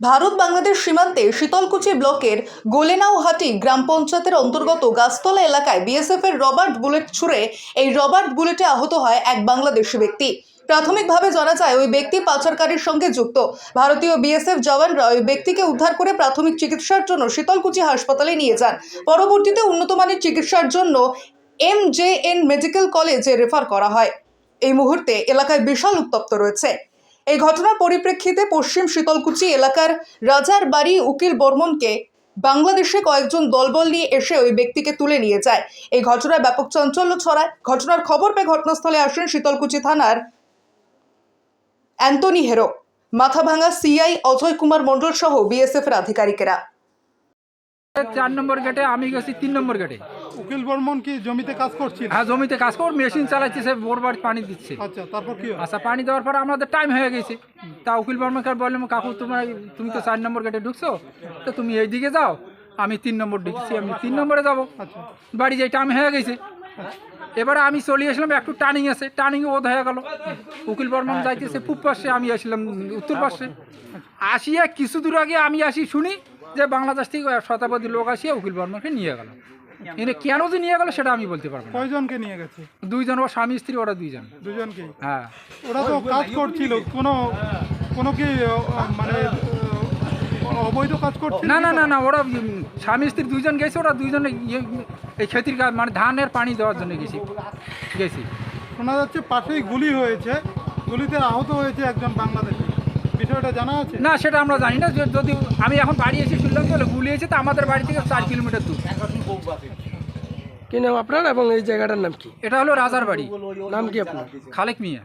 ভারত বাংলাদেশ সীমান্তে শীতলকুচি ব্লকের গোলেনাওহাটি গ্রাম পঞ্চায়েতের অন্তর্গত গাছতলা এলাকায় বিএসএফ এর রবার্ট বুলেট ছুড়ে এই রবার্ট বুলেটে আহত হয় এক বাংলাদেশি ব্যক্তি। প্রাথমিকভাবে জানা যায়, ওই ব্যক্তি পাচারকারীর সঙ্গে যুক্ত। ভারতীয় বিএসএফ জওয়ানরা ওই ব্যক্তিকে উদ্ধার করে প্রাথমিক চিকিৎসার জন্য শীতলকুচি হাসপাতালে নিয়ে যান। পরবর্তীতে উন্নতমানের চিকিৎসার জন্য এম জে এন মেডিকেল কলেজে রেফার করা হয়। এই মুহূর্তে এলাকায় বিশাল উত্তপ্ত রয়েছে। এই ঘটনার পরিপ্রেক্ষিতে পশ্চিম শীতলকুচি এলাকার রাজার বাড়ি উকিল বর্মনকে বাংলাদেশে কয়েকজন দলবল নিয়ে এসে ওই ব্যক্তিকে তুলে নিয়ে যায়। এই ঘটনায় ব্যাপক চাঞ্চল্য ছড়ায়। ঘটনার খবর পেয়ে ঘটনাস্থলে আসেন শীতলকুচি থানার অ্যান্টনি হেরো। মাথাভাঙা সিআই অজয় কুমার মণ্ডল সহ বিএসএফ এর আধিকারিকেরা। চার নম্বর গেটে, আমি গেছি তিন নম্বর গেটে। উকিল বর্মন কি জমিতে কাজ করছিল? হ্যাঁ জমিতে কাজ কর মেশিন চালাচ্ছে সে বোর বাড়ি পানি দিচ্ছে। আচ্ছা তারপর কি আচ্ছা পানি দেওয়ার পর আমাদের টাইম হয়ে গেছে। তা উকিল বর্মাকে বললাম কাকু তোমার তুমি তো চার নম্বর গেটে ঢুকছো তো তুমি এই দিকে যাও আমি তিন নম্বর ঢুকছি আমি তিন নম্বরে যাব। আচ্ছা। বাড়ি যাই টাইম হয়ে গেছে এবারে আমি চলে আসলাম একটু টার্নিং আছে টার্নিং ওদ হয়ে গেল। উকিল বর্মন যাইতেছে পূব পাশে আমি আসলাম উত্তর পাশে। আসিয়া কিছু দূর আগে আমি আসি শুনি যে বাংলাদেশ থেকে শতাব্দী লোক আসিয়া উকিল বর্মনকে নিয়ে গেল। এনে কেন যে নিয়ে গেল সেটা আমি বলতে পারব না। কয়জনকে নিয়ে গেছে? দুইজন ও স্বামী স্ত্রী ওরা দুইজন। দুজনকে হ্যাঁ। ওরা তো কাজ করছিল কোনো কোনো কি মানে অবৈধ কাজ করছিল? না না না না ওরা উম, স্বামী স্ত্রী দুইজন গেছে ওরা দুইজনে ইয়ে, এই ক্ষেতির কাজ মানে ধানের পানি দেওয়ার জন্য গেছি। গেছি। শোনা যাচ্ছে পাশেই গুলি হয়েছে গুলিতে আহত হয়েছে একজন বাংলাদেশি। বিষয়টা জানা আছে? না সেটা আমরা জানি না। যদি আমি এখন বাড়ি এসে শুনলাম তাহলে গুলিয়েছে তো আমাদের বাড়ি থেকে চার কিলোমিটার দূর। কি নাম আপনার এবং এই জায়গাটার নাম কি? এটা হলো রাজার বাড়ি। নাম কি আপনার? খালেক মিয়া।